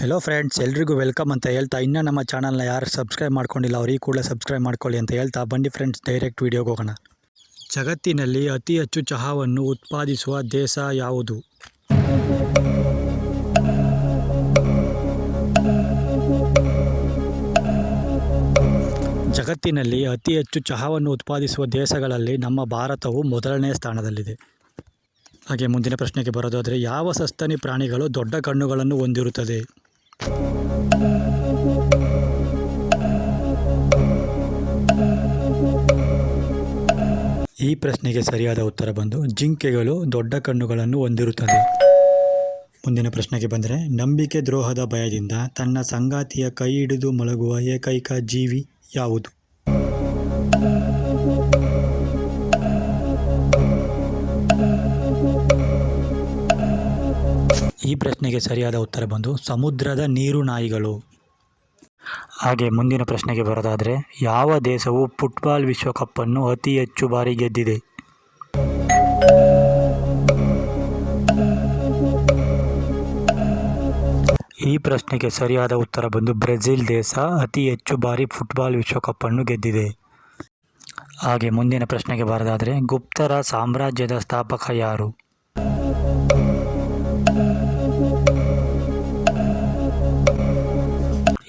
Hello friends ಎಲ್ರಿಗೂ welcome ಅಂತ ಹೇಳ್ತಾ, ಇನ್ನೂ ನಮ್ಮ ಚಾನಲ್ನ ಯಾರು ಸಬ್ಸ್ಕ್ರೈಬ್ ಮಾಡ್ಕೊಂಡಿಲ್ಲ, ಅವ್ರು ಈ ಕೂಡಲೇ ಸಬ್ಸ್ಕ್ರೈಬ್ ಮಾಡ್ಕೊಳ್ಳಿ ಅಂತ ಹೇಳ್ತಾ ಬನ್ನಿ ಫ್ರೆಂಡ್ಸ್ ಡೈರೆಕ್ಟ್ ವಿಡಿಯೋಗೆ ಹೋಗೋಣ. ಜಗತ್ತಿನಲ್ಲಿ ಅತಿ ಹೆಚ್ಚು ಚಹಾವನ್ನು ಉತ್ಪಾದಿಸುವ ದೇಶ ಯಾವುದು? ಜಗತ್ತಿನಲ್ಲಿ ಅತಿ ಹೆಚ್ಚು ಚಹಾವನ್ನು ಉತ್ಪಾದಿಸುವ ದೇಶಗಳಲ್ಲಿ ನಮ್ಮ ಭಾರತವು ಮೊದಲನೇ ಸ್ಥಾನದಲ್ಲಿದೆ. ಹಾಗೆ ಮುಂದಿನ ಪ್ರಶ್ನೆಗೆ ಬರೋದಾದರೆ, ಯಾವ ಸಸ್ತನಿ ಪ್ರಾಣಿಗಳು ದೊಡ್ಡ ಕಣ್ಣುಗಳನ್ನು ಹೊಂದಿರುತ್ತದೆ? ಈ ಪ್ರಶ್ನೆಗೆ ಸರಿಯಾದ ಉತ್ತರ ಬಂದು ಜಿಂಕೆಗಳು ದೊಡ್ಡ ಕಣ್ಣುಗಳನ್ನು ಹೊಂದಿರುತ್ತದೆ. ಮುಂದಿನ ಪ್ರಶ್ನೆಗೆ ಬಂದರೆ, ನಂಬಿಕೆ ದ್ರೋಹದ ಭಯದಿಂದ ತನ್ನ ಸಂಗಾತಿಯ ಕೈ ಹಿಡಿದು ಮಲಗುವ ಏಕೈಕ ಜೀವಿ ಯಾವುದು? ಈ ಪ್ರಶ್ನೆಗೆ ಸರಿಯಾದ ಉತ್ತರ ಬಂದು ಸಮುದ್ರದ ನೀರು ನಾಯಿಗಳು. ಹಾಗೆ ಮುಂದಿನ ಪ್ರಶ್ನೆಗೆ ಬರೋದಾದರೆ, ಯಾವ ದೇಶವು ಫುಟ್ಬಾಲ್ ವಿಶ್ವಕಪ್ಪನ್ನು ಅತಿ ಹೆಚ್ಚು ಬಾರಿ ಗೆದ್ದಿದೆ? ಈ ಪ್ರಶ್ನೆಗೆ ಸರಿಯಾದ ಉತ್ತರ ಬಂದು ಬ್ರೆಜಿಲ್ ದೇಶ ಅತಿ ಹೆಚ್ಚು ಬಾರಿ ಫುಟ್ಬಾಲ್ ವಿಶ್ವಕಪ್ಪನ್ನು ಗೆದ್ದಿದೆ. ಹಾಗೆ ಮುಂದಿನ ಪ್ರಶ್ನೆಗೆ ಬರೋದಾದರೆ, ಗುಪ್ತರ ಸಾಮ್ರಾಜ್ಯದ ಸ್ಥಾಪಕ ಯಾರು?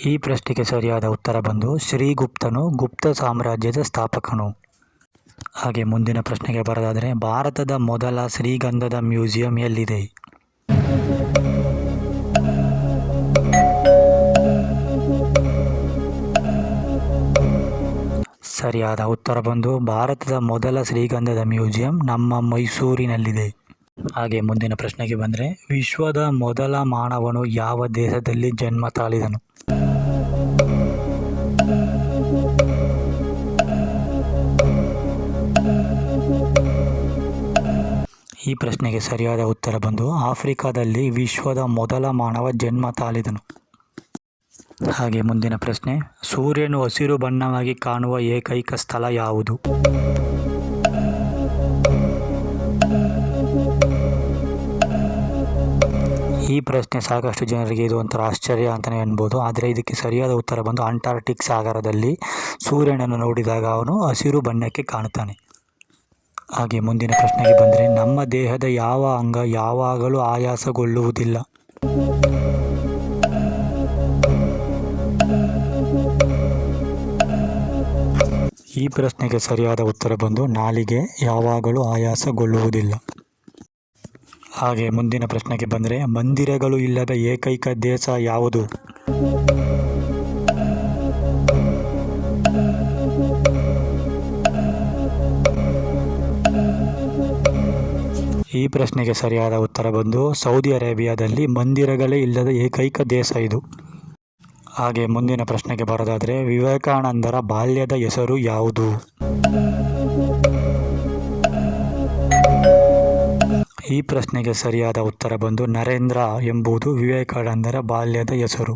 ಈ ಪ್ರಶ್ನೆಗೆ ಸರಿಯಾದ ಉತ್ತರ ಬಂದು ಶ್ರೀಗುಪ್ತನು ಗುಪ್ತ ಸಾಮ್ರಾಜ್ಯದ ಸ್ಥಾಪಕನು. ಹಾಗೆ ಮುಂದಿನ ಪ್ರಶ್ನೆಗೆ ಬರೋದಾದರೆ ಭಾರತದ ಮೊದಲ ಶ್ರೀಗಂಧದ ಮ್ಯೂಸಿಯಂ ಎಲ್ಲಿದೆ? ಸರಿಯಾದ ಉತ್ತರ ಬಂದು ಭಾರತದ ಮೊದಲ ಶ್ರೀಗಂಧದ ಮ್ಯೂಸಿಯಂ ನಮ್ಮ ಮೈಸೂರಿನಲ್ಲಿದೆ. ಹಾಗೆ ಮುಂದಿನ ಪ್ರಶ್ನೆಗೆ ಬಂದರೆ ವಿಶ್ವದ ಮೊದಲ ಮಾನವನು ಯಾವ ದೇಶದಲ್ಲಿ ಜನ್ಮ ತಾಳಿದನು? ಈ ಪ್ರಶ್ನೆಗೆ ಸರಿಯಾದ ಉತ್ತರ ಬಂದು ಆಫ್ರಿಕಾದಲ್ಲಿ ವಿಶ್ವದ ಮೊದಲ ಮಾನವ ಜನ್ಮ ತಾಳಿದನು. ಹಾಗೆ ಮುಂದಿನ ಪ್ರಶ್ನೆ, ಸೂರ್ಯನು ಹಸಿರು ಬಣ್ಣವಾಗಿ ಕಾಣುವ ಏಕೈಕ ಸ್ಥಳ ಯಾವುದು? ಈ ಪ್ರಶ್ನೆ ಸಾಕಷ್ಟು ಜನರಿಗೆ ಇದು ಒಂಥರ ಆಶ್ಚರ್ಯ ಅಂತಲೇ ಅನ್ಬೋದು ಆದರೆ ಇದಕ್ಕೆ ಸರಿಯಾದ ಉತ್ತರ ಬಂದು ಅಂಟಾರ್ಟಿಕ್ ಸಾಗರದಲ್ಲಿ ಸೂರ್ಯನನ್ನು ನೋಡಿದಾಗ ಅವನು ಹಸಿರು ಬಣ್ಣಕ್ಕೆ ಕಾಣುತ್ತಾನೆ. ಹಾಗೆ ಮುಂದಿನ ಪ್ರಶ್ನೆಗೆ ಬಂದರೆ, ನಮ್ಮ ದೇಹದ ಯಾವ ಅಂಗ ಯಾವಾಗಲೂ ಆಯಾಸಗೊಳ್ಳುವುದಿಲ್ಲ. ಈ ಪ್ರಶ್ನೆಗೆ ಸರಿಯಾದ ಉತ್ತರ ಬಂದು ನಾಲಿಗೆ ಯಾವಾಗಲೂ ಆಯಾಸಗೊಳ್ಳುವುದಿಲ್ಲ. ಹಾಗೆ ಮುಂದಿನ ಪ್ರಶ್ನೆಗೆ ಬಂದರೆ ಮಂದಿರಗಳು ಇಲ್ಲದ ಏಕೈಕ ದೇಶ ಯಾವುದು? ಈ ಪ್ರಶ್ನೆಗೆ ಸರಿಯಾದ ಉತ್ತರ ಬಂದು ಸೌದಿ ಅರೇಬಿಯಾದಲ್ಲಿ ಮಂದಿರಗಳೇ ಇಲ್ಲದ ಏಕೈಕ ದೇಶ ಇದು. ಹಾಗೆ ಮುಂದಿನ ಪ್ರಶ್ನೆಗೆ ಬರೋದಾದರೆ ವಿವೇಕಾನಂದರ ಬಾಲ್ಯದ ಹೆಸರು ಯಾವುದು? ಈ ಪ್ರಶ್ನೆಗೆ ಸರಿಯಾದ ಉತ್ತರ ಬಂದು ನರೇಂದ್ರ ಎಂಬುದು ವಿವೇಕಾನಂದರ ಬಾಲ್ಯದ ಹೆಸರು.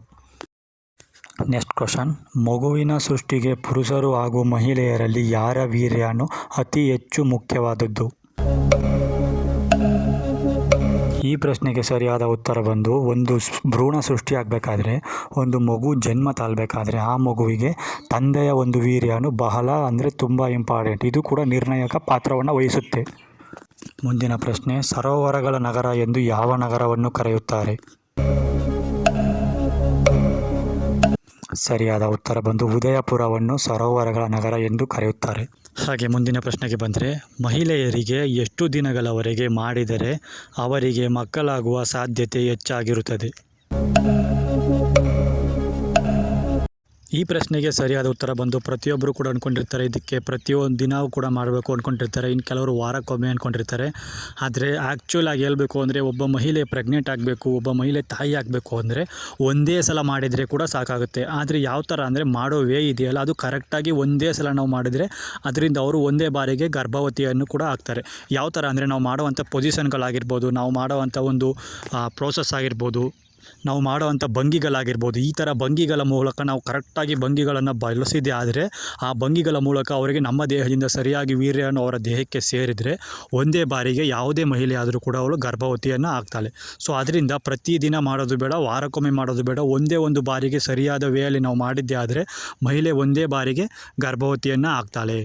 ನೆಕ್ಸ್ಟ್ ಕ್ವಶನ್ ಮಗುವಿನ ಸೃಷ್ಟಿಗೆ ಪುರುಷರು ಹಾಗೂ ಮಹಿಳೆಯರಲ್ಲಿ ಯಾರ ವೀರ್ಯನು ಅತಿ ಹೆಚ್ಚು ಮುಖ್ಯವಾದದ್ದು? ಈ ಪ್ರಶ್ನೆಗೆ ಸರಿಯಾದ ಉತ್ತರ ಬಂದು ಒಂದು ಭ್ರೂಣ ಸೃಷ್ಟಿಯಾಗಬೇಕಾದ್ರೆ ಒಂದು ಮಗು ಜನ್ಮ ತಾಳ್ಬೇಕಾದ್ರೆ ಆ ಮಗುವಿಗೆ ತಂದೆಯ ಒಂದು ವೀರ್ಯನು ಬಹಳ ಅಂದರೆ ತುಂಬ ಇಂಪಾರ್ಟೆಂಟ್ ಇದು ಕೂಡ ನಿರ್ಣಾಯಕ ಪಾತ್ರವನ್ನು ವಹಿಸುತ್ತೆ. ಮುಂದಿನ ಪ್ರಶ್ನೆ, ಸರೋವರಗಳ ನಗರ ಎಂದು ಯಾವ ನಗರವನ್ನು ಕರೆಯುತ್ತಾರೆ? ಸರಿಯಾದ ಉತ್ತರ ಬಂದು ಉದಯಪುರವನ್ನು ಸರೋವರಗಳ ನಗರ ಎಂದು ಕರೆಯುತ್ತಾರೆ. ಹಾಗೆ ಮುಂದಿನ ಪ್ರಶ್ನೆಗೆ ಬಂದರೆ, ಮಹಿಳೆಯರಿಗೆ ಎಷ್ಟು ದಿನಗಳವರೆಗೆ ಮಾಡಿದರೆ ಅವರಿಗೆ ಮಕ್ಕಳಾಗುವ ಸಾಧ್ಯತೆ ಹೆಚ್ಚಾಗಿರುತ್ತದೆ? ಈ ಪ್ರಶ್ನೆಗೆ ಸರಿಯಾದ ಉತ್ತರ ಬಂದು ಪ್ರತಿಯೊಬ್ಬರು ಕೂಡ ಅಂದ್ಕೊಂಡಿರ್ತಾರೆ ಇದಕ್ಕೆ ಪ್ರತಿಯೊಂದು ದಿನವೂ ಕೂಡ ಮಾಡಬೇಕು ಅಂದ್ಕೊಂಡಿರ್ತಾರೆ ಇನ್ನು ಕೆಲವರು ವಾರಕ್ಕೊಮ್ಮೆ ಅಂದ್ಕೊಂಡಿರ್ತಾರೆ ಆದರೆ ಆ್ಯಕ್ಚುಲಾಗಿ ಹೇಳ್ಬೇಕು ಅಂದರೆ ಒಬ್ಬ ಮಹಿಳೆ ಪ್ರೆಗ್ನೆಂಟ್ ಆಗಬೇಕು, ಒಬ್ಬ ಮಹಿಳೆ ತಾಯಿ ಆಗಬೇಕು ಅಂದರೆ ಒಂದೇ ಸಲ ಮಾಡಿದರೆ ಕೂಡ ಸಾಕಾಗುತ್ತೆ. ಆದರೆ ಯಾವ ಥರ ಅಂದರೆ ಮಾಡೋ ವೇ ಇದೆಯಲ್ಲ, ಅದು ಕರೆಕ್ಟಾಗಿ ಒಂದೇ ಸಲ ನಾವು ಮಾಡಿದರೆ ಅದರಿಂದ ಅವರು ಒಂದೇ ಬಾರಿಗೆ ಗರ್ಭವತಿಯನ್ನು ಕೂಡ ಆಗ್ತಾರೆ ಯಾವ ಥರ ಅಂದರೆ ನಾವು ಮಾಡುವಂಥ ಪೊಸಿಷನ್ಗಳಾಗಿರ್ಬೋದು ನಾವು ಮಾಡುವಂಥ ಒಂದು ಪ್ರೋಸೆಸ್ ಆಗಿರ್ಬೋದು ನಾವು ಮಾಡುವಂಥ ಭಂಗಿಗಳಾಗಿರ್ಬೋದು, ಈ ಥರ ಭಂಗಿಗಳ ಮೂಲಕ ನಾವು ಕರೆಕ್ಟಾಗಿ ಭಂಗಿಗಳನ್ನು ಬಳಸಿದ್ದೆ ಆದರೆ, ಆ ಭಂಗಿಗಳ ಮೂಲಕ ಅವರಿಗೆ ನಮ್ಮ ದೇಹದಿಂದ ಸರಿಯಾಗಿ ವೀರ್ಯವನ್ನು ಅವರ ದೇಹಕ್ಕೆ ಸೇರಿದರೆ, ಒಂದೇ ಬಾರಿಗೆ ಯಾವುದೇ ಮಹಿಳೆ ಆದರೂ ಕೂಡ ಅವಳು ಗರ್ಭವತಿಯನ್ನು ಆಗ್ತಾಳೆ. ಸೊ, ಅದರಿಂದ ಪ್ರತಿದಿನ ಮಾಡೋದು ಬೇಡ, ವಾರಕ್ಕೊಮ್ಮೆ ಮಾಡೋದು ಬೇಡ, ಒಂದೇ ಒಂದು ಬಾರಿಗೆ ಸರಿಯಾದ ವೇಯಲ್ಲಿ ನಾವು ಮಾಡಿದ್ದೆ ಆದರೆ, ಮಹಿಳೆ ಒಂದೇ ಬಾರಿಗೆ ಗರ್ಭವತಿಯನ್ನು ಆಗ್ತಾಳೆ.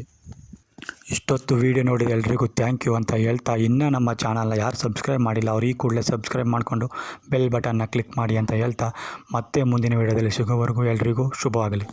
ಇಷ್ಟೊತ್ತು ವೀಡಿಯೋ ನೋಡಿದ ಎಲ್ರಿಗೂ ಥ್ಯಾಂಕ್ ಯು ಅಂತ ಹೇಳ್ತಾ ಇನ್ನೂ ನಮ್ಮ ಚಾನಲ್ನ ಯಾರು ಸಬ್ಸ್ಕ್ರೈಬ್ ಮಾಡಿಲ್ಲ ಅವ್ರು ಈ ಕೂಡಲೇ ಸಬ್ಸ್ಕ್ರೈಬ್ ಮಾಡಿಕೊಂಡು ಬೆಲ್ ಬಟನ್ನ ಕ್ಲಿಕ್ ಮಾಡಿ ಅಂತ ಹೇಳ್ತಾ ಮತ್ತೆ ಮುಂದಿನ ವೀಡಿಯೋದಲ್ಲಿ ಸಿಗೋವರೆಗೂ ಎಲ್ರಿಗೂ ಶುಭವಾಗಲಿ.